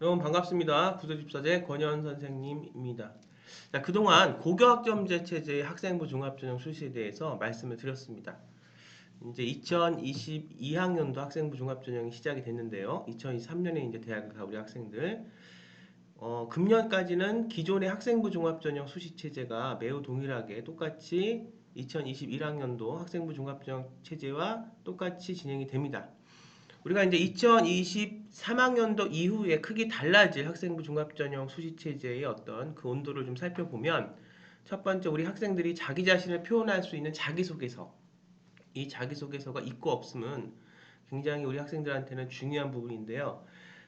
여러분 반갑습니다. 구조집사제 권현 선생님입니다. 자, 그동안 고교학점제 체제의 학생부 종합전형 수시에 대해서 말씀을 드렸습니다. 이제 2022학년도 학생부 종합전형이 시작이 됐는데요. 2023년에 이제 대학을 가 우리 학생들 어, 금년까지는 기존의 학생부 종합전형 수시 체제가 매우 동일하게 똑같이 2021학년도 학생부 종합전형 체제와 똑같이 진행이 됩니다. 우리가 이제 2023학년도 이후에 크게 달라질 학생부 종합전형 수시체제의 어떤 그 온도를 좀 살펴보면 첫 번째 우리 학생들이 자기 자신을 표현할 수 있는 자기소개서 이 자기소개서가 있고 없음은 굉장히 우리 학생들한테는 중요한 부분인데요.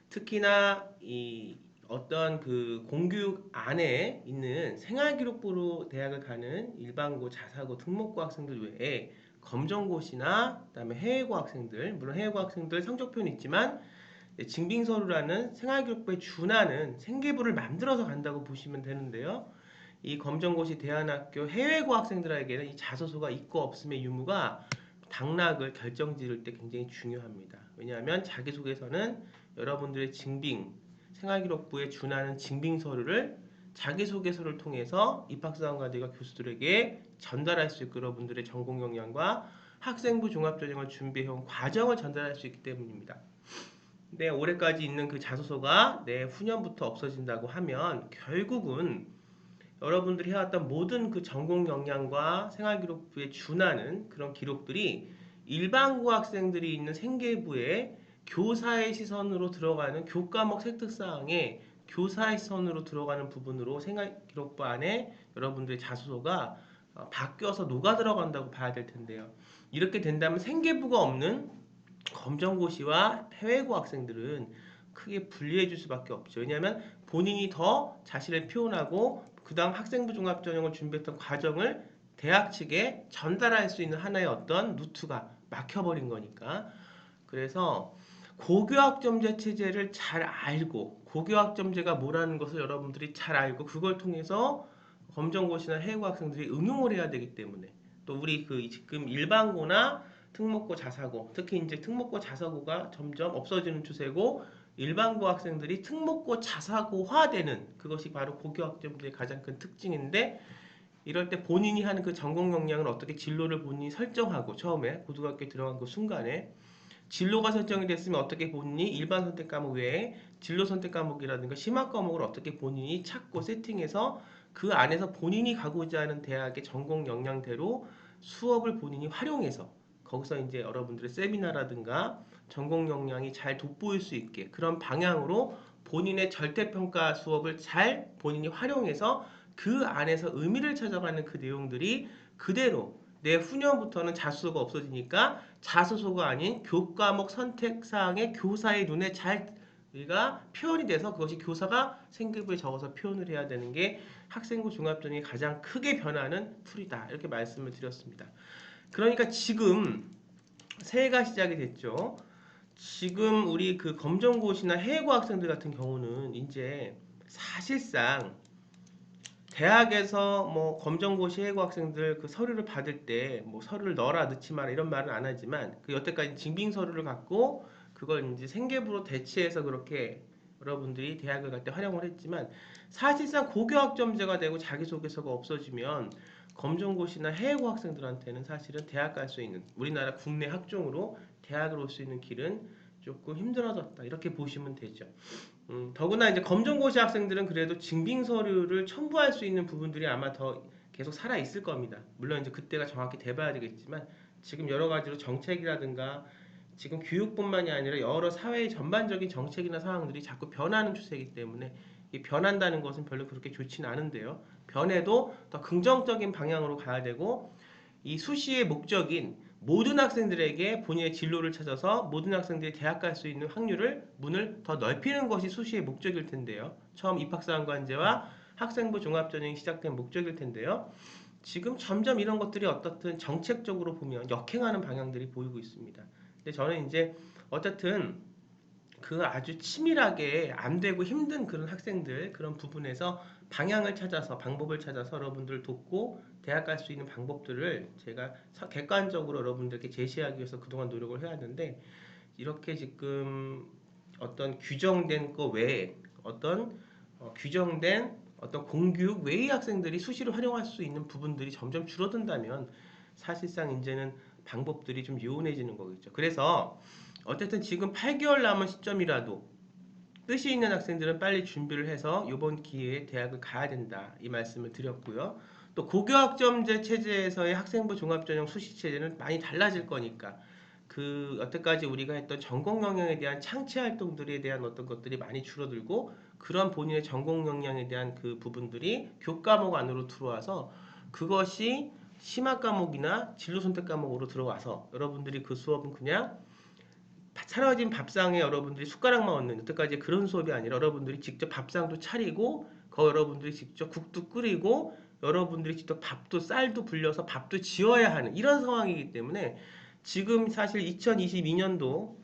특히나 이 어떤 그 공교육 안에 있는 생활기록부로 대학을 가는 일반고, 자사고, 특목고 학생들 외에 검정고시나 그다음에 해외고 학생들 물론 해외고 학생들 성적표는 있지만 징빙서류라는 생활교육부에 준하는 생계부를 만들어서 간다고 보시면 되는데요. 이 검정고시 대안학교 해외고 학생들에게는 이 자소서가 있고 없음의 유무가 당락을 결정 지을 때 굉장히 중요합니다. 왜냐하면 자기소개서는 여러분들의 징빙, 생활기록부에 준하는 징빙서류를 자기소개서를 통해서 입학사관과들과 교수들에게 전달할 수 있고 여러분들의 전공 역량과 학생부 종합전형을 준비해온 과정을 전달할 수 있기 때문입니다. 근데 올해까지 있는 그 자소서가 내 후년부터 없어진다고 하면 결국은 여러분들이 해왔던 모든 그 전공 역량과 생활 기록부에 준하는 그런 기록들이 일반고 학생들이 있는 생계부에 교사의 시선으로 들어가는 교과목 획득 사항에 교사의 시선으로 들어가는 부분으로 생활 기록부 안에 여러분들의 자소서가 어, 바뀌어서 녹아 들어간다고 봐야 될 텐데요. 이렇게 된다면 생계부가 없는 검정고시와 해외고 학생들은 크게 분리해 줄 수밖에 없죠. 왜냐하면 본인이 더 자신을 표현하고 그 다음 학생부 종합전형을 준비했던 과정을 대학 측에 전달할 수 있는 하나의 어떤 루트가 막혀버린 거니까. 그래서 고교학점제 체제를 잘 알고 고교학점제가 뭐라는 것을 여러분들이 잘 알고 그걸 통해서 검정고시나 해외고 학생들이 응용을 해야 되기 때문에 또 우리 그 지금 일반고나 특목고 자사고 특히 이제 특목고 자사고가 점점 없어지는 추세고 일반고 학생들이 특목고 자사고화되는 그것이 바로 고교 학점제의 가장 큰 특징인데 이럴 때 본인이 하는 그 전공 역량을 어떻게 진로를 본인이 설정하고 처음에 고등학교에 들어간 그 순간에 진로가 설정이 됐으면 어떻게 본인이 일반 선택 과목 외에 진로 선택 과목이라든가 심화 과목을 어떻게 본인이 찾고 세팅해서 그 안에서 본인이 가고자 하는 대학의 전공 역량대로 수업을 본인이 활용해서 거기서 이제 여러분들의 세미나라든가 전공 역량이 잘 돋보일 수 있게 그런 방향으로 본인의 절대평가 수업을 잘 본인이 활용해서 그 안에서 의미를 찾아가는 그 내용들이 그대로 내 후년부터는 자소서가 없어지니까 자소서가 아닌 교과목 선택사항의 교사의 눈에 잘 우리가 표현이 돼서 그것이 교사가 생기부에 적어서 표현을 해야 되는 게 학생부 종합전이 가장 크게 변하는 풀이다 이렇게 말씀을 드렸습니다. 그러니까 지금 새해가 시작이 됐죠. 지금 우리 그 검정고시나 해외고 학생들 같은 경우는 이제 사실상 대학에서 뭐 검정고시 해고 학생들 그 서류를 받을 때 뭐 서류를 넣어라 넣지 마라 이런 말은 안 하지만 그 여태까지 징빙 서류를 갖고 그걸 이제 생계부로 대체해서 그렇게 여러분들이 대학을 갈 때 활용을 했지만 사실상 고교학점제가 되고 자기소개서가 없어지면 검정고시나 해외고 학생들한테는 사실은 대학 갈 수 있는 우리나라 국내 학종으로 대학을 올 수 있는 길은 조금 힘들어졌다 이렇게 보시면 되죠. 음, 더구나 이제 검정고시 학생들은 그래도 증빙 서류를 첨부할 수 있는 부분들이 아마 더 계속 살아 있을 겁니다. 물론 이제 그때가 정확히 돼봐야 되겠지만 지금 여러 가지로 정책이라든가 지금 교육뿐만이 아니라 여러 사회의 전반적인 정책이나 상황들이 자꾸 변하는 추세이기 때문에 이 변한다는 것은 별로 그렇게 좋지는 않은데요. 변해도 더 긍정적인 방향으로 가야 되고 이 수시의 목적인 모든 학생들에게 본인의 진로를 찾아서 모든 학생들이 대학 갈 수 있는 확률을 문을 더 넓히는 것이 수시의 목적일 텐데요. 처음 입학사관관제와 학생부 종합전형이 시작된 목적일 텐데요. 지금 점점 이런 것들이 어떻든 정책적으로 보면 역행하는 방향들이 보이고 있습니다. 근데 저는 이제 어쨌든 그 아주 치밀하게 안 되고 힘든 그런 학생들 그런 부분에서 방향을 찾아서 방법을 찾아서 여러분들을 돕고 대학 갈 수 있는 방법들을 제가 객관적으로 여러분들께 제시하기 위해서 그동안 노력을 해왔는데 이렇게 지금 어떤 규정된 거 외에 어떤 어, 규정된 어떤 공교육 외의 학생들이 수시로 활용할 수 있는 부분들이 점점 줄어든다면 사실상 이제는 방법들이 좀 요원해지는 거겠죠. 그래서 어쨌든 지금 8개월 남은 시점이라도 뜻이 있는 학생들은 빨리 준비를 해서 이번 기회에 대학을 가야 된다 이 말씀을 드렸고요. 또 고교학점제 체제에서의 학생부 종합전형 수시 체제는 많이 달라질 거니까 그 여태까지 우리가 했던 전공 영역에 대한 창체 활동들에 대한 어떤 것들이 많이 줄어들고 그런 본인의 전공 역량에 대한 그 부분들이 교과목 안으로 들어와서 그것이 심화 과목이나 진로 선택 과목으로 들어와서 여러분들이 그 수업은 그냥 차려진 밥상에 여러분들이 숟가락만 얹는 여태까지 그런 수업이 아니라 여러분들이 직접 밥상도 차리고 거 여러분들이 직접 국도 끓이고 여러분들이 직접 밥도 쌀도 불려서 밥도 지어야 하는 이런 상황이기 때문에 지금 사실 2022년도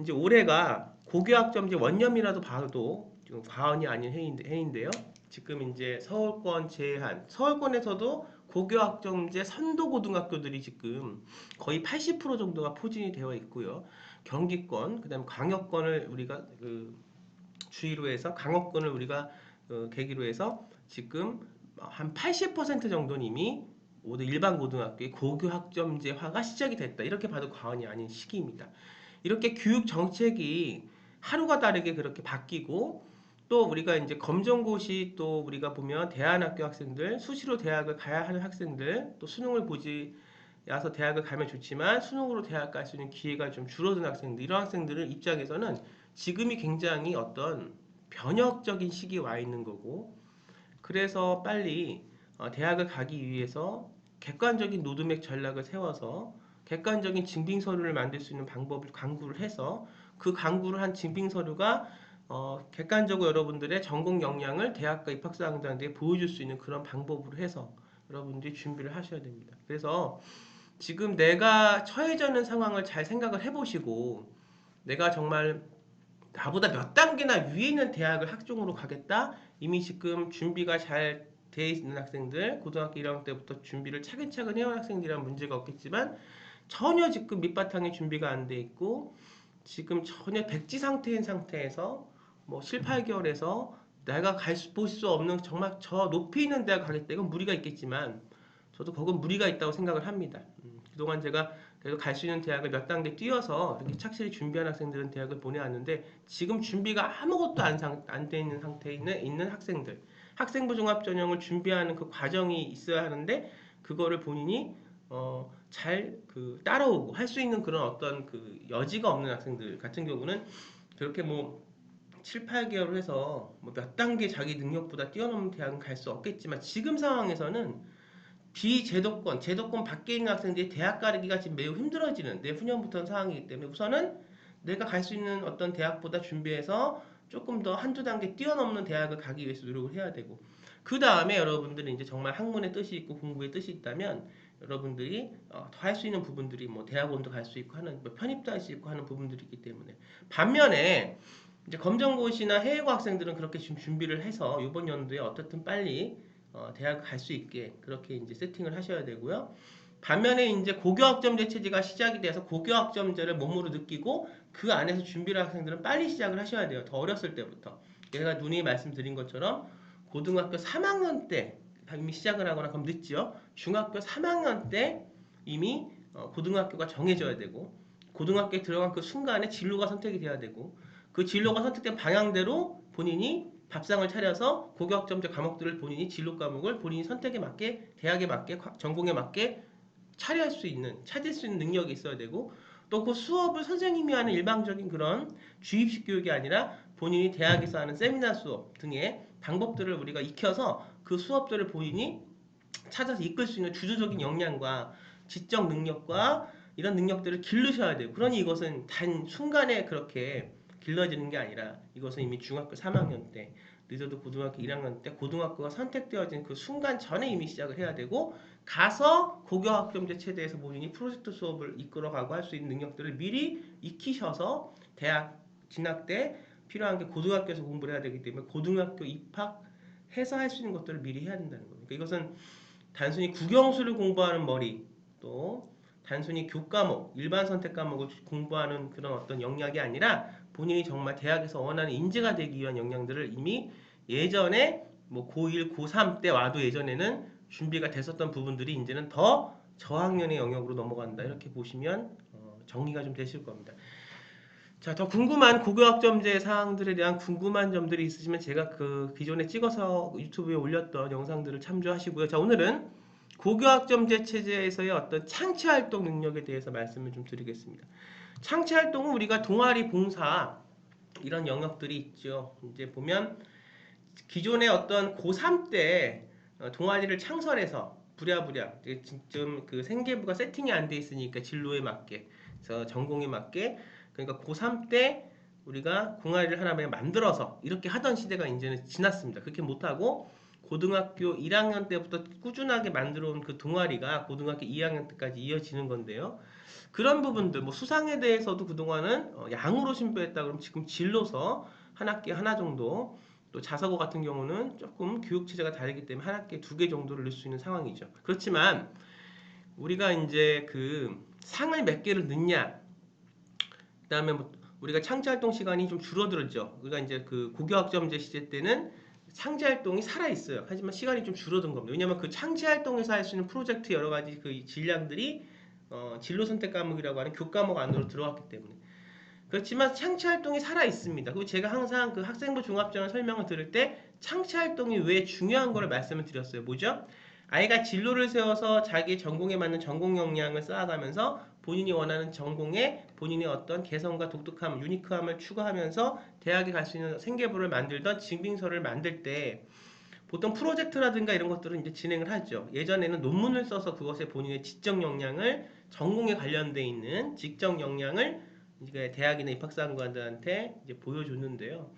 이제 올해가 고교학점제 원념이라도 봐도 지금 과언이 아닌 해인데, 해인데요. 지금 이제 서울권 제한, 서울권에서도 고교학점제 선도 고등학교들이 지금 거의 80% 정도가 포진이 되어 있고요. 경기권, 그 다음에 광역권을 우리가 그 주의로 해서 강업권을 우리가 어, 계기로 해서 지금 한 80% 정도는 이미 모두 일반 고등학교의 고교 학점제화가 시작이 됐다. 이렇게 봐도 과언이 아닌 시기입니다. 이렇게 교육 정책이 하루가 다르게 그렇게 바뀌고 또 우리가 이제 검정고시 또 우리가 보면 대안학교 학생들 수시로 대학을 가야 하는 학생들 또 수능을 보지 야서 대학을 가면 좋지만 수능으로 대학 갈 수 있는 기회가 좀 줄어든 학생들 이런 학생들을 입장에서는 지금이 굉장히 어떤 변혁적인 시기에 와 있는 거고 그래서 빨리 어, 대학을 가기 위해서 객관적인 노드맥 전략을 세워서 객관적인 증빙 서류를 만들 수 있는 방법을 강구를 해서 그 강구를 한 증빙 서류가 어, 객관적으로 여러분들의 전공 역량을 대학과 입학사항자한테 보여줄 수 있는 그런 방법으로 해서 여러분들이 준비를 하셔야 됩니다. 그래서 지금 내가 처해져 있는 상황을 잘 생각을 해보시고 내가 정말 나보다 몇 단계나 위에 있는 대학을 학종으로 가겠다 이미 지금 준비가 잘 돼 있는 학생들 고등학교 1학년 때부터 준비를 차근차근 해온 학생들이란 문제가 없겠지만 전혀 지금 밑바탕에 준비가 안 돼 있고 지금 전혀 백지 상태인 상태에서 뭐 7, 8개월에서 내가 갈수 없는 정말 저 높이 있는 대학 가겠다 이건 무리가 있겠지만 저도 거건 무리가 있다고 생각을 합니다. 음, 그동안 제가 그래도 갈 수 있는 대학을 몇 단계 뛰어서 이렇게 착실히 준비한 학생들은 대학을 보내왔는데 지금 준비가 아무것도 안돼 있는 상태에 있는, 있는 학생들 학생부 종합 전형을 준비하는 그 과정이 있어야 하는데 그거를 본인이 어, 잘 그 따라오고 할 수 있는 그런 어떤 그 여지가 없는 학생들 같은 경우는 그렇게 뭐 7, 8개월 해서 뭐몇 단계 자기 능력보다 뛰어넘는 대학은 갈 수 없겠지만 지금 상황에서는 비제도권, 제도권 밖에 있는 학생들이 대학 가르기가 지금 매우 힘들어지는 내후년부터는 상황이기 때문에 우선은 내가 갈 수 있는 어떤 대학보다 준비해서 조금 더 한두 단계 뛰어넘는 대학을 가기 위해서 노력을 해야 되고 그 다음에 여러분들이 이제 정말 학문의 뜻이 있고 공부의 뜻이 있다면 여러분들이 어, 더할 수 있는 부분들이 뭐 대학원도 갈 수 있고 하는 뭐 편입도 할 수 있고 하는 부분들이 있기 때문에 반면에 이제 검정고시나 해외고 학생들은 그렇게 지금 준비를 해서 이번 연도에 어떻든 빨리 어, 대학 갈 수 있게 그렇게 이제 세팅을 하셔야 되고요. 반면에 이제 고교학점제 체제가 시작이 돼서 고교학점제를 몸으로 느끼고 그 안에서 준비를 학생들은 빨리 시작을 하셔야 돼요. 더 어렸을 때부터. 제가 눈이 말씀드린 것처럼 고등학교 3학년 때 이미 시작을 하거나 그럼 늦죠. 중학교 3학년 때 이미 어, 고등학교가 정해져야 되고 고등학교에 들어간 그 순간에 진로가 선택이 돼야 되고 그 진로가 선택된 방향대로 본인이 밥상을 차려서 고교학점제 과목들을 본인이 진로 과목을 본인이 선택에 맞게 대학에 맞게 전공에 맞게 차려할 수 있는 찾을 수 있는 능력이 있어야 되고 또 그 수업을 선생님이 하는 일방적인 그런 주입식 교육이 아니라 본인이 대학에서 하는 세미나 수업 등의 방법들을 우리가 익혀서 그 수업들을 본인이 찾아서 이끌 수 있는 주도적인 역량과 지적 능력과 이런 능력들을 기르셔야 돼요. 그러니 이것은 단 순간에 그렇게 길러지는 게 아니라 이것은 이미 중학교 3학년 때 늦어도 고등학교 1학년 때 고등학교가 선택되어진 그 순간 전에 이미 시작을 해야 되고 가서 고교학점제 체제에서 본인이 프로젝트 수업을 이끌어가고 할 수 있는 능력들을 미리 익히셔서 대학 진학 때 필요한 게 고등학교에서 공부를 해야 되기 때문에 고등학교 입학해서 할 수 있는 것들을 미리 해야 된다는 겁니다. 그러니까 이것은 단순히 국영수를 공부하는 머리 또 단순히 교과목, 일반 선택 과목을 공부하는 그런 어떤 영역이 아니라 본인이 정말 대학에서 원하는 인재가 되기 위한 역량들을 이미 예전에 뭐 고1, 고3 때 와도 예전에는 준비가 됐었던 부분들이 이제는 더 저학년의 영역으로 넘어간다 이렇게 보시면 어, 정리가 좀 되실 겁니다. 자, 더 궁금한 고교학점제 사항들에 대한 궁금한 점들이 있으시면 제가 그 기존에 찍어서 유튜브에 올렸던 영상들을 참조하시고요. 자, 오늘은 고교학점제 체제에서의 어떤 창치 활동 능력에 대해서 말씀을 좀 드리겠습니다. 창치 활동은 우리가 동아리 봉사 이런 영역들이 있죠. 이제 보면 기존의 어떤 고3 때 어, 동아리를 창설해서 부랴부랴 지금 그 생계부가 세팅이 안 돼 있으니까 진로에 맞게 그래서 전공에 맞게 그러니까 고3 때 우리가 동아리를 하나 만들어서 이렇게 하던 시대가 이제는 지났습니다. 그렇게 못하고 고등학교 1학년 때부터 꾸준하게 만들어 온 그 동아리가 고등학교 2학년 때까지 이어지는 건데요. 그런 부분들, 뭐 수상에 대해서도 그동안은 어, 양으로 신부했다 그러면 지금 진로서 한 학기 하나 정도 또 자사고 같은 경우는 조금 교육 체제가 다르기 때문에 한 학기에 두 개 정도를 넣을 수 있는 상황이죠. 그렇지만 우리가 이제 그 상을 몇 개를 넣냐, 그 다음에 뭐 우리가 창제 활동 시간이 좀 줄어들었죠. 우리가 이제 그 고교학점제 시대 때는 창제 활동이 살아 있어요. 하지만 시간이 좀 줄어든 겁니다. 왜냐하면 그 창제 활동에서 할 수 있는 프로젝트 여러 가지 그 질량들이 어, 진로 선택 과목이라고 하는 교과목 안으로 들어왔기 때문에 그렇지만 창치 활동이 살아 있습니다. 그리고 제가 항상 그 학생부 종합전을 설명을 들을 때 창치 활동이 왜 중요한 거를 말씀을 드렸어요. 뭐죠? 아이가 진로를 세워서 자기 전공에 맞는 전공 역량을 쌓아가면서 본인이 원하는 전공에 본인의 어떤 개성과 독특함, 유니크함을 추구하면서 대학에 갈 수 있는 생계부를 만들던 증빙서를 만들 때 보통 프로젝트라든가 이런 것들은 이제 진행을 하죠. 예전에는 논문을 써서 그것에 본인의 지적 역량을 전공에 관련돼 있는 직접 역량을 이제 대학이나 입학사관들한테 이제 보여줬는데요.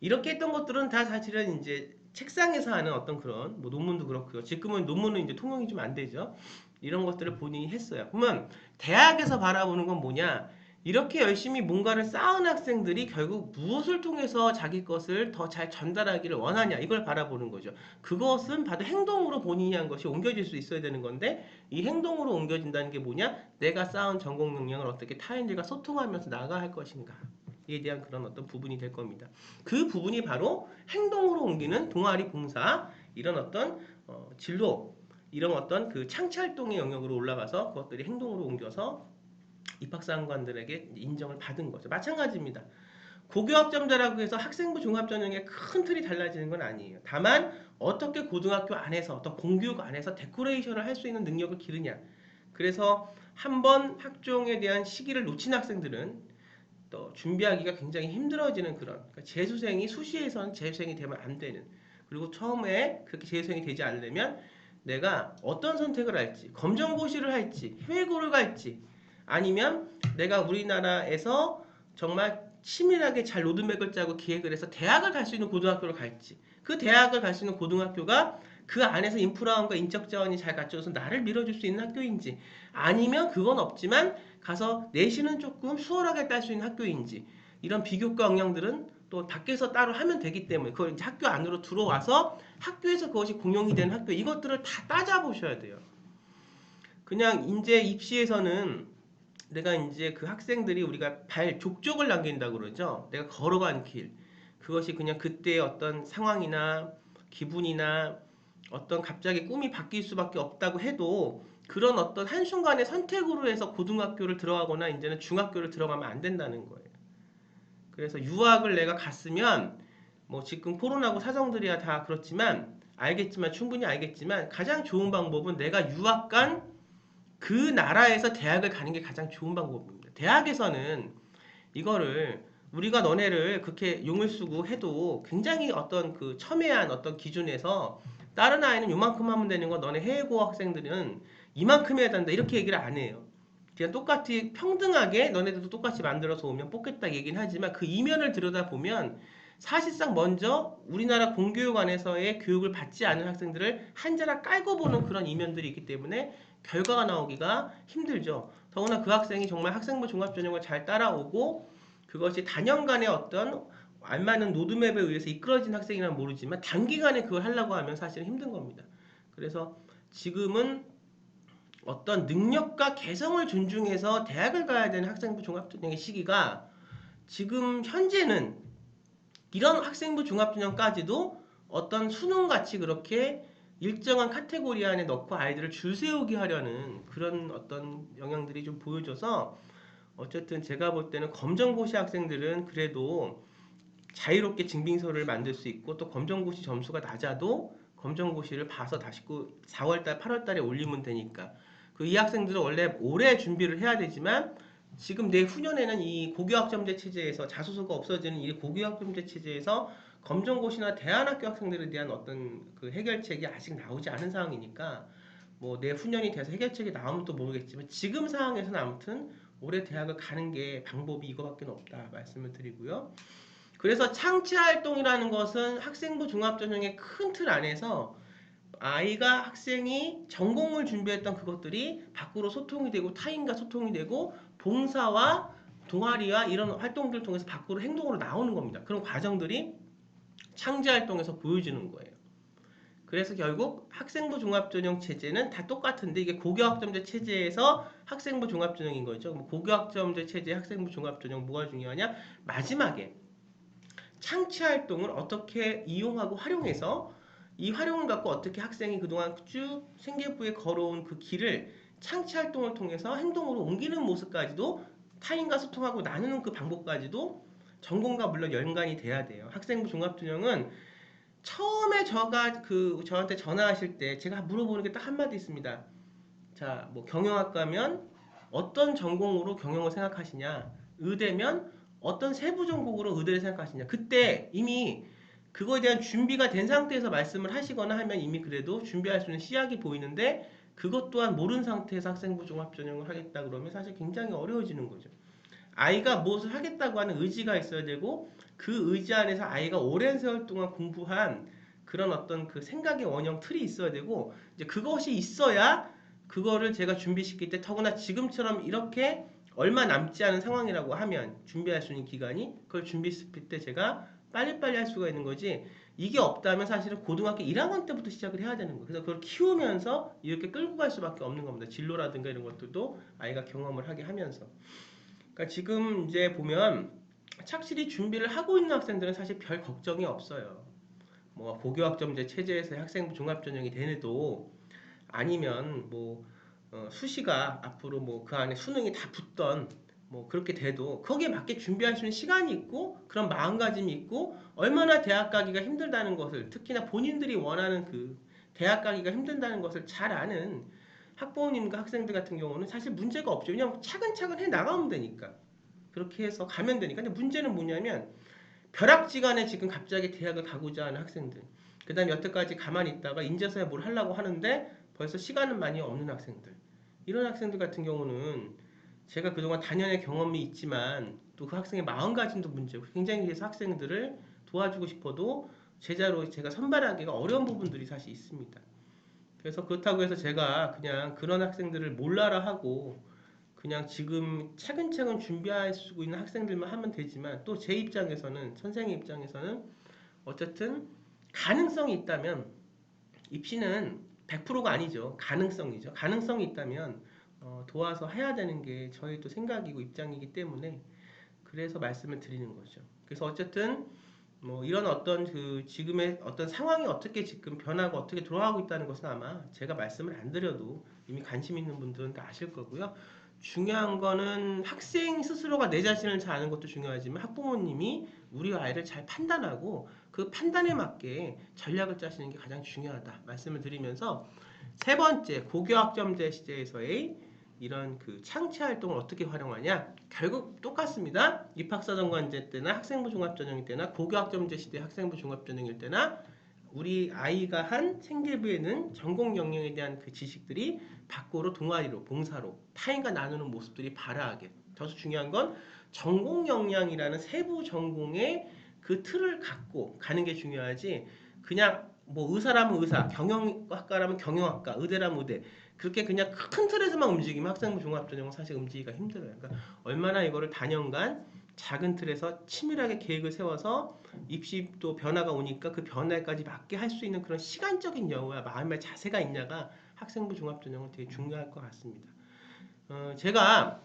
이렇게 했던 것들은 다 사실은 이제 책상에서 하는 어떤 그런 뭐 논문도 그렇고요. 지금은 논문은 이제 통용이 좀 안 되죠. 이런 것들을 본인이 했어요. 그러면 대학에서 바라보는 건 뭐냐? 이렇게 열심히 뭔가를 쌓은 학생들이 결국 무엇을 통해서 자기 것을 더 잘 전달하기를 원하냐 이걸 바라보는 거죠. 그것은 바로 행동으로 본인이 한 것이 옮겨질 수 있어야 되는 건데 이 행동으로 옮겨진다는 게 뭐냐? 내가 쌓은 전공 역량을 어떻게 타인들과 소통하면서 나가할 것인가. 에 대한 그런 어떤 부분이 될 겁니다. 그 부분이 바로 행동으로 옮기는 동아리 봉사 이런 어떤 어, 진로 이런 어떤 그 창치 활동의 영역으로 올라가서 그것들이 행동으로 옮겨서 입학사관들에게 인정을 받은 거죠. 마찬가지입니다. 고교학점제라고 해서 학생부 종합전형의 큰 틀이 달라지는 건 아니에요. 다만 어떻게 고등학교 안에서 또 공교육 안에서 데코레이션을 할 수 있는 능력을 기르냐. 그래서 한번 학종에 대한 시기를 놓친 학생들은 또 준비하기가 굉장히 힘들어지는 그런 그러니까 재수생이 수시에서는 재수생이 되면 안 되는 그리고 처음에 그렇게 재수생이 되지 않으려면 내가 어떤 선택을 할지 검정고시를 할지 해외고를 갈지 아니면 내가 우리나라에서 정말 치밀하게 잘 로드맵을 짜고 기획을 해서 대학을 갈 수 있는 고등학교를 갈지 그 대학을 갈 수 있는 고등학교가 그 안에서 인프라원과 인적 자원이 잘 갖춰져서 나를 밀어줄 수 있는 학교인지 아니면 그건 없지만 가서 내신은 조금 수월하게 딸 수 있는 학교인지 이런 비교과 역량들은 또 밖에서 따로 하면 되기 때문에 그걸 이제 학교 안으로 들어와서 학교에서 그것이 공용이 되는 학교 이것들을 다 따져보셔야 돼요. 그냥 이제 입시에서는 내가 이제 그 학생들이 우리가 발 족족을 남긴다고 그러죠. 내가 걸어간 길. 그것이 그냥 그때의 어떤 상황이나 기분이나 어떤 갑자기 꿈이 바뀔 수밖에 없다고 해도 그런 어떤 한순간의 선택으로 해서 고등학교를 들어가거나 이제는 중학교를 들어가면 안 된다는 거예요. 그래서 유학을 내가 갔으면 뭐 지금 코로나고 사정들이야 다 그렇지만 알겠지만 충분히 알겠지만 가장 좋은 방법은 내가 유학 간 그 나라에서 대학을 가는 게 가장 좋은 방법입니다. 대학에서는 이거를 우리가 너네를 그렇게 용을 쓰고 해도 굉장히 어떤 그 첨예한 어떤 기준에서 다른 아이는 요만큼 하면 되는 거 너네 해외고 학생들은 이만큼 해야 된다 이렇게 얘기를 안 해요. 그냥 똑같이 평등하게 너네들도 똑같이 만들어서 오면 뽑겠다 얘기는 하지만 그 이면을 들여다보면 사실상 먼저 우리나라 공교육 안에서의 교육을 받지 않은 학생들을 한 자락 깔고 보는 그런 이면들이 있기 때문에 결과가 나오기가 힘들죠. 더구나 그 학생이 정말 학생부 종합전형을 잘 따라오고 그것이 단연간의 어떤 알맞는 노드맵에 의해서 이끌어진 학생이라면 모르지만 단기간에 그걸 하려고 하면 사실은 힘든 겁니다. 그래서 지금은 어떤 능력과 개성을 존중해서 대학을 가야 되는 학생부 종합전형의 시기가 지금 현재는 이런 학생부 종합전형까지도 어떤 수능 같이 그렇게 일정한 카테고리 안에 넣고 아이들을 줄 세우게 하려는 그런 어떤 영향들이 좀 보여져서 어쨌든 제가 볼 때는 검정고시 학생들은 그래도 자유롭게 증빙서를 만들 수 있고 또 검정고시 점수가 낮아도 검정고시를 봐서 다시 그 4월달, 8월달에 올리면 되니까 그 이 학생들은 원래 올해 준비를 해야 되지만 지금 내 후년에는 이 고교학점제 체제에서 자소서가 없어지는 이 고교학점제 체제에서 검정고시나 대안학교 학생들에 대한 어떤 그 해결책이 아직 나오지 않은 상황이니까 뭐 내 후년이 돼서 해결책이 나오면 또 모르겠지만 지금 상황에서는 아무튼 올해 대학을 가는 게 방법이 이거밖에 없다 말씀을 드리고요. 그래서 창치 활동이라는 것은 학생부 종합전형의 큰 틀 안에서 아이가 학생이 전공을 준비했던 그것들이 밖으로 소통이 되고 타인과 소통이 되고 봉사와 동아리와 이런 활동들을 통해서 밖으로 행동으로 나오는 겁니다. 그런 과정들이 창제 활동에서 보여지는 거예요. 그래서 결국 학생부 종합전형 체제는 다 똑같은데 이게 고교학점제 체제에서 학생부 종합전형인 거죠. 고교학점제 체제 학생부 종합전형 뭐가 중요하냐? 마지막에 창치 활동을 어떻게 이용하고 활용해서 이 활용을 갖고 어떻게 학생이 그동안 쭉 생계부에 걸어온 그 길을 창치 활동을 통해서 행동으로 옮기는 모습까지도 타인과 소통하고 나누는 그 방법까지도 전공과 물론 연관이 돼야 돼요. 학생부 종합전형은 처음에 저가 그 저한테 전화하실 때 제가 물어보는 게 딱 한마디 있습니다. 자, 뭐 경영학과면 어떤 전공으로 경영을 생각하시냐? 의대면 어떤 세부 전공으로 의대를 생각하시냐? 그때 이미 그거에 대한 준비가 된 상태에서 말씀을 하시거나 하면 이미 그래도 준비할 수 있는 시약이 보이는데 그것 또한 모르는 상태에서 학생부 종합전형을 하겠다 그러면 사실 굉장히 어려워지는 거죠. 아이가 무엇을 하겠다고 하는 의지가 있어야 되고 그 의지 안에서 아이가 오랜 세월 동안 공부한 그런 어떤 그 생각의 원형 틀이 있어야 되고 이제 그것이 있어야 그거를 제가 준비시킬 때 더구나 지금처럼 이렇게 얼마 남지 않은 상황이라고 하면 준비할 수 있는 기간이 그걸 준비시킬 때 제가 빨리빨리 할 수가 있는 거지 이게 없다면 사실은 고등학교 1학년 때부터 시작을 해야 되는 거예요. 그래서 그걸 키우면서 이렇게 끌고 갈 수밖에 없는 겁니다. 진로라든가 이런 것들도 아이가 경험을 하게 하면서 그러니까 지금 이제 보면 착실히 준비를 하고 있는 학생들은 사실 별 걱정이 없어요. 뭐 고교학점제 체제에서 학생부 종합전형이 되네도 아니면 뭐 어, 수시가 앞으로 뭐 그 안에 수능이 다 붙던 뭐 그렇게 돼도 거기에 맞게 준비할 수 있는 시간이 있고 그런 마음가짐이 있고 얼마나 대학 가기가 힘들다는 것을 특히나 본인들이 원하는 그 대학 가기가 힘든다는 것을 잘 아는 학부모님과 학생들 같은 경우는 사실 문제가 없죠. 왜냐하면 차근차근 해 나가면 되니까. 그렇게 해서 가면 되니까. 근데 문제는 뭐냐면 벼락지간에 지금 갑자기 대학을 가고자 하는 학생들. 그 다음에 여태까지 가만히 있다가 인제서야 뭘 하려고 하는데 벌써 시간은 많이 없는 학생들. 이런 학생들 같은 경우는 제가 그동안 단연의 경험이 있지만 또 그 학생의 마음가짐도 문제고 굉장히 그래서 학생들을 도와주고 싶어도 제자로 제가 선발하기가 어려운 부분들이 사실 있습니다. 그래서 그렇다고 해서 제가 그냥 그런 학생들을 몰라라 하고 그냥 지금 차근차근 준비할 수 있는 학생들만 하면 되지만 또 제 입장에서는 선생님 입장에서는 어쨌든 가능성이 있다면 입시는 100%가 아니죠. 가능성이죠. 가능성이 있다면 어, 도와서 해야 되는 게 저희 또 생각이고 입장이기 때문에 그래서 말씀을 드리는 거죠. 그래서 어쨌든 뭐 이런 어떤 그 지금의 어떤 상황이 어떻게 지금 변하고 어떻게 돌아가고 있다는 것은 아마 제가 말씀을 안 드려도 이미 관심 있는 분들은 다 아실 거고요. 중요한 거는 학생 스스로가 내 자신을 잘 아는 것도 중요하지만 학부모님이 우리 아이를 잘 판단하고 그 판단에 맞게 전략을 짜시는 게 가장 중요하다 말씀을 드리면서 세 번째 고교학점제 시대에서의 이런 그 창치 활동을 어떻게 활용하냐? 결국 똑같습니다. 입학사정관제 때나 학생부 종합전형일 때나 고교학점제 시대 학생부 종합전형일 때나 우리 아이가 한 생계부에는 전공 영역에 대한 그 지식들이 밖으로 동아리로 봉사로 타인과 나누는 모습들이 발화하게. 더 중요한 건 전공 역량이라는 세부 전공의 그 틀을 갖고 가는 게 중요하지. 그냥 뭐 의사라면 의사, 경영학과라면 경영학과, 의대라면 의대 그렇게 그냥 큰 틀에서만 움직이면 학생부 종합전형은 사실 움직이기가 힘들어요. 그러니까 얼마나 이거를 단연간 작은 틀에서 치밀하게 계획을 세워서 입시도 변화가 오니까 그 변화까지 맞게 할 수 있는 그런 시간적인 여유와 마음의 자세가 있냐가 학생부 종합전형은 되게 중요할 것 같습니다. 어, 제가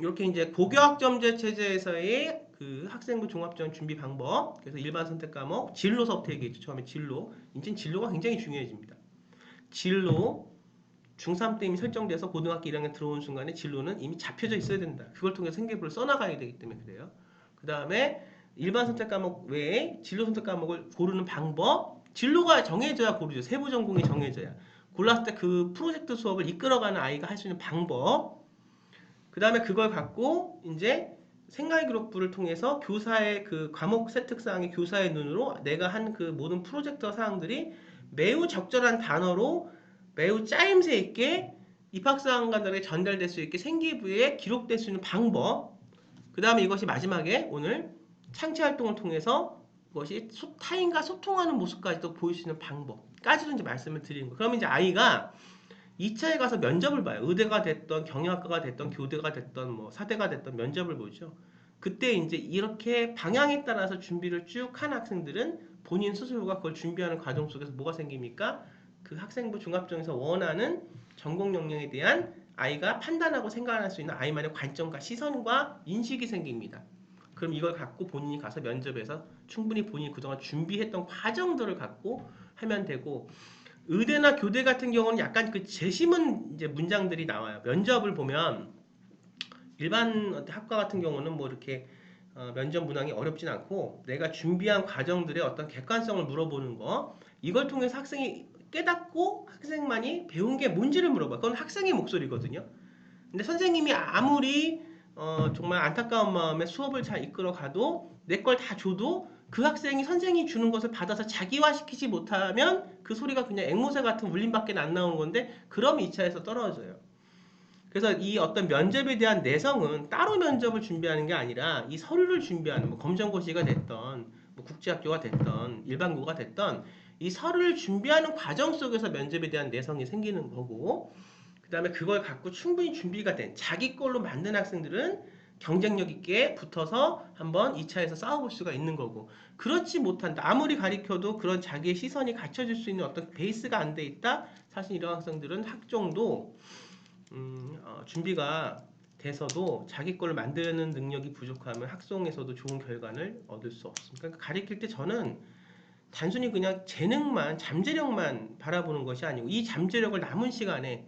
이렇게 이제 고교학점제 체제에서의 그 학생부 종합전 준비 방법 그래서 일반 선택 과목 진로서부터 얘기했죠 처음에 진로 이제 진로가 굉장히 중요해집니다 진로 중3 때 이미 설정돼서 고등학교 1학년 들어온 순간에 진로는 이미 잡혀져 있어야 된다. 그걸 통해서 생계부를 써나가야 되기 때문에 그래요. 그 다음에 일반 선택 과목 외에 진로 선택 과목을 고르는 방법 진로가 정해져야 고르죠. 세부 전공이 정해져야. 골랐을 때 그 프로젝트 수업을 이끌어가는 아이가 할 수 있는 방법. 그 다음에 그걸 갖고 이제 생활 기록부를 통해서 교사의 그 과목 세특 사항의 교사의 눈으로 내가 한 그 모든 프로젝터 사항들이 매우 적절한 단어로 매우 짜임새 있게 입학사항관들에게 전달될 수 있게 생기부에 기록될 수 있는 방법 그 다음에 이것이 마지막에 오늘 창체 활동을 통해서 이것이 소- 타인과 소통하는 모습까지도 보일 수 있는 방법까지도 이제 말씀을 드리는 거예요. 그러면 이제 아이가 2차에 가서 면접을 봐요. 의대가 됐던 경영학과가 됐던 교대가 됐던 뭐 사대가 됐던 면접을 보죠. 그때 이제 이렇게 방향에 따라서 준비를 쭉 한 학생들은 본인 스스로가 그걸 준비하는 과정 속에서 뭐가 생깁니까? 그 학생부 중합정에서 원하는 전공 역량에 대한 아이가 판단하고 생각할 수 있는 아이만의 관점과 시선과 인식이 생깁니다. 그럼 이걸 갖고 본인이 가서 면접에서 충분히 본인이 그동안 준비했던 과정들을 갖고 하면 되고 의대나 교대 같은 경우는 약간 그 재심은 이제 문장들이 나와요. 면접을 보면 일반 학과 같은 경우는 뭐 이렇게 어, 면접 문항이 어렵진 않고 내가 준비한 과정들의 어떤 객관성을 물어보는 거 이걸 통해서 학생이 깨닫고 학생만이 배운 게 뭔지를 물어봐. 그건 학생의 목소리거든요. 근데 선생님이 아무리 어, 정말 안타까운 마음에 수업을 잘 이끌어 가도 내 걸 다 줘도 그 학생이 선생님이 주는 것을 받아서 자기화시키지 못하면 그 소리가 그냥 앵무새 같은 울림밖에 안 나오는 건데 그럼 2차에서 떨어져요. 그래서 이 어떤 면접에 대한 내성은 따로 면접을 준비하는 게 아니라 이 서류를 준비하는 뭐 검정고시가 됐던 뭐 국제학교가 됐던 일반고가 됐던 이 서류를 준비하는 과정 속에서 면접에 대한 내성이 생기는 거고 그 다음에 그걸 갖고 충분히 준비가 된 자기 걸로 만든 학생들은 경쟁력 있게 붙어서 한번 2차에서 싸워볼 수가 있는 거고 그렇지 못한다 아무리 가리켜도 그런 자기의 시선이 갖춰질 수 있는 어떤 베이스가 안 돼 있다 사실 이런 학생들은 학종도 음, 어, 준비가 돼서도 자기 걸 만드는 능력이 부족하면 학송에서도 좋은 결과를 얻을 수 없습니다. 그러니까 가리킬 때 저는 단순히 그냥 재능만 잠재력만 바라보는 것이 아니고 이 잠재력을 남은 시간에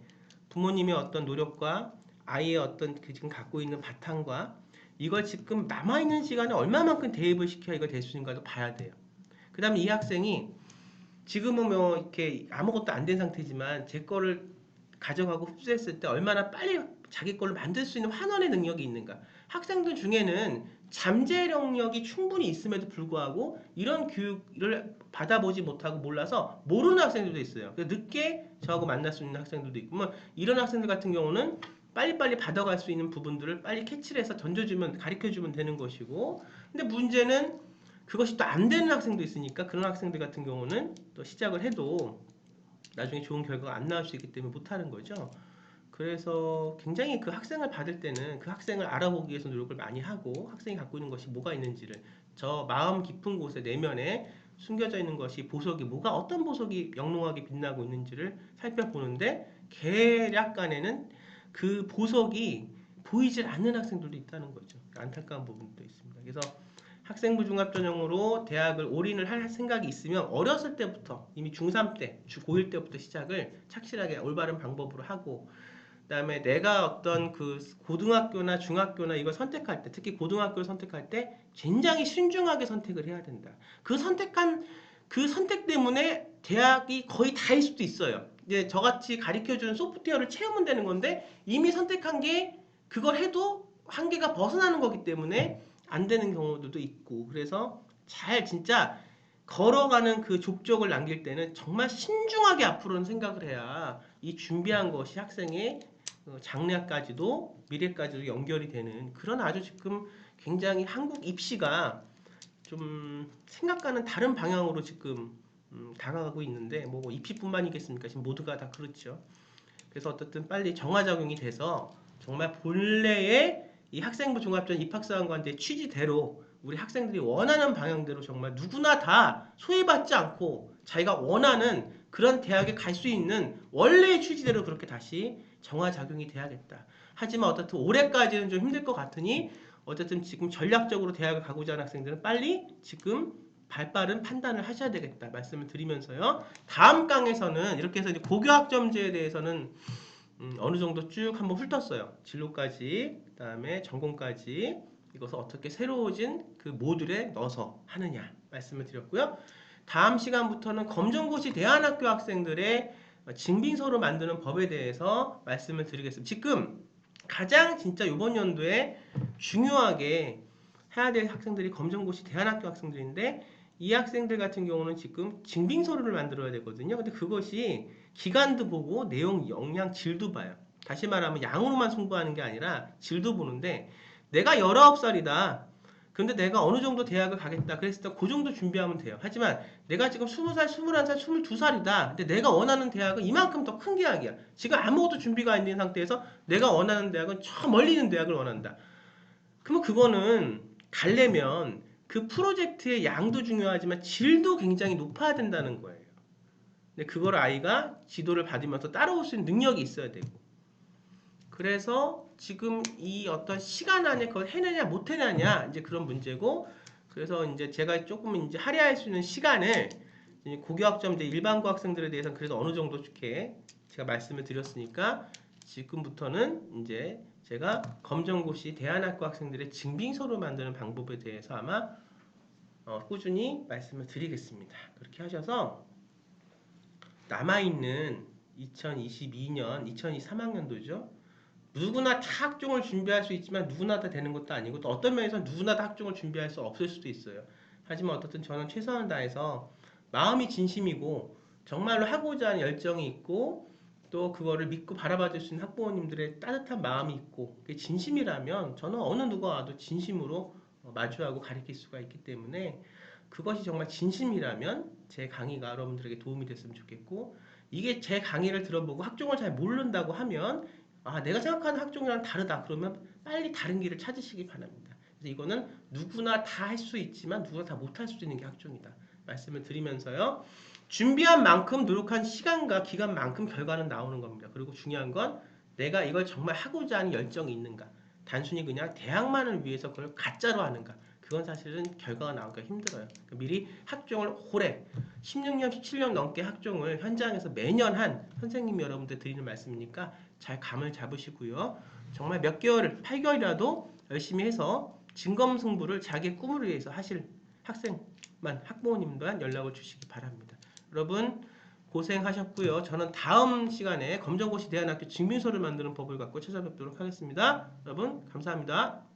부모님의 어떤 노력과 아이의 어떤 그 지금 갖고 있는 바탕과 이걸 지금 남아 있는 시간에 얼마만큼 대입을 시켜야 이걸 될 수 있는가도 봐야 돼요. 그 다음에 이 학생이 지금은 뭐 이렇게 아무것도 안 된 상태지만 제 거를 가져가고 흡수했을 때 얼마나 빨리 자기 걸로 만들 수 있는 환원의 능력이 있는가. 학생들 중에는 잠재력력이 충분히 있음에도 불구하고 이런 교육을 받아보지 못하고 몰라서 모르는 학생들도 있어요. 늦게 저하고 만날 수 있는 학생들도 있고 뭐 이런 학생들 같은 경우는 빨리빨리 받아갈 수 있는 부분들을 빨리 캐치를 해서 던져주면 가르쳐주면 되는 것이고 근데 문제는 그것이 또 안 되는 학생도 있으니까 그런 학생들 같은 경우는 또 시작을 해도 나중에 좋은 결과가 안 나올 수 있기 때문에 못하는 거죠. 그래서 굉장히 그 학생을 받을 때는 그 학생을 알아보기 위해서 노력을 많이 하고 학생이 갖고 있는 것이 뭐가 있는지를 저 마음 깊은 곳에 내면에 숨겨져 있는 것이 보석이 뭐가 어떤 보석이 영롱하게 빛나고 있는지를 살펴보는데 계략간에는 그 보석이 보이질 않는 학생들도 있다는 거죠. 안타까운 부분도 있습니다. 그래서 학생부 종합 전형으로 대학을 올인을 할 생각이 있으면 어렸을 때부터 이미 중3 때, 주 고1 때부터 시작을 착실하게 올바른 방법으로 하고 그다음에 내가 어떤 그 고등학교나 중학교나 이걸 선택할 때 특히 고등학교를 선택할 때 굉장히 신중하게 선택을 해야 된다. 그 선택한 그 선택 때문에 대학이 거의 다일 수도 있어요. 이제 저같이 가르쳐주는 소프트웨어를 채우면 되는 건데 이미 선택한 게 그걸 해도 한계가 벗어나는 거기 때문에 안 되는 경우들도 있고 그래서 잘 진짜 걸어가는 그 족적을 남길 때는 정말 신중하게 앞으로는 생각을 해야 이 준비한 것이 학생의 어, 장래까지도 미래까지도 연결이 되는 그런 아주 지금 굉장히 한국 입시가 좀 생각과는 다른 방향으로 지금 음, 다가가고 있는데 뭐 입시뿐만이겠습니까? 지금 모두가 다 그렇죠. 그래서 어떻든 빨리 정화작용이 돼서 정말 본래의 이 학생부 종합전 입학사항관제 취지대로 우리 학생들이 원하는 방향대로 정말 누구나 다 소외받지 않고 자기가 원하는 그런 대학에 갈 수 있는 원래의 취지대로 그렇게 다시 정화작용이 돼야겠다. 하지만 어쨌든 올해까지는 좀 힘들 것 같으니 어쨌든 지금 전략적으로 대학을 가고자 하는 학생들은 빨리 지금 발빠른 판단을 하셔야 되겠다 말씀을 드리면서요. 다음 강에서는 이렇게 해서 이제 고교학점제에 대해서는 음, 어느 정도 쭉 한번 훑었어요. 진로까지, 그 다음에 전공까지 이것을 어떻게 새로워진 그 모듈에 넣어서 하느냐 말씀을 드렸고요. 다음 시간부터는 검정고시 대안학교 학생들의 증빙서를 만드는 법에 대해서 말씀을 드리겠습니다. 지금 가장 진짜 이번 연도에 중요하게 해야 될 학생들이 검정고시 대안학교 학생들인데 이 학생들 같은 경우는 지금 증빙서류를 만들어야 되거든요. 근데 그것이 기간도 보고 내용, 영양, 질도 봐요. 다시 말하면 양으로만 승부하는 게 아니라 질도 보는데 내가 19살이다. 근데 내가 어느 정도 대학을 가겠다. 그랬을 때 그 정도 준비하면 돼요. 하지만 내가 지금 20살, 21살, 22살이다. 근데 내가 원하는 대학은 이만큼 더큰 계약이야. 지금 아무것도 준비가 안 된 상태에서 내가 원하는 대학은 저 멀리 있는 대학을 원한다. 그러면 그거는 가려면 그 프로젝트의 양도 중요하지만 질도 굉장히 높아야 된다는 거예요. 근데 그걸 아이가 지도를 받으면서 따라올 수 있는 능력이 있어야 되고. 그래서 지금 이 어떤 시간 안에 그걸 해내냐 못 해내냐 이제 그런 문제고 그래서 이제 제가 조금 이제 할애할 수 있는 시간을 이제 고교학점제 일반고 학생들에 대해서는 그래도 어느 정도 이렇게 제가 말씀을 드렸으니까 지금부터는 이제 제가 검정고시 대안학과 학생들의 증빙서를 만드는 방법에 대해서 아마 어, 꾸준히 말씀을 드리겠습니다. 그렇게 하셔서 남아있는 2022년, 2023학년도죠. 누구나 다 학종을 준비할 수 있지만 누구나 다 되는 것도 아니고 또 어떤 면에서 누구나 다 학종을 준비할 수 없을 수도 있어요. 하지만 어떻든 저는 최선을 다해서 마음이 진심이고 정말로 하고자 하는 열정이 있고 또 그거를 믿고 바라봐 줄 수 있는 학부모님들의 따뜻한 마음이 있고 그게 진심이라면 저는 어느 누가 와도 진심으로 어, 마주하고 가르칠 수가 있기 때문에 그것이 정말 진심이라면 제 강의가 여러분들에게 도움이 됐으면 좋겠고 이게 제 강의를 들어보고 학종을 잘 모른다고 하면 아 내가 생각하는 학종이랑 다르다 그러면 빨리 다른 길을 찾으시기 바랍니다. 그래서 이거는 누구나 다 할 수 있지만 누구나 다 못할 수 있는 게 학종이다 말씀을 드리면서요. 준비한 만큼 노력한 시간과 기간만큼 결과는 나오는 겁니다. 그리고 중요한 건 내가 이걸 정말 하고자 하는 열정이 있는가. 단순히 그냥 대학만을 위해서 그걸 가짜로 하는가. 그건 사실은 결과가 나오기가 힘들어요. 그러니까 미리 학종을 오래 16년, 17년 넘게 학종을 현장에서 매년 한 선생님이 여러분들 드리는 말씀이니까 잘 감을 잡으시고요. 정말 몇 개월, 8개월이라도 열심히 해서 진검승부를 자기의 꿈을 위해서 하실 학생만, 학부모님만 연락을 주시기 바랍니다. 여러분 고생하셨고요. 저는 다음 시간에 검정고시 대안학교 증빙서를 만드는 법을 갖고 찾아뵙도록 하겠습니다. 여러분 감사합니다.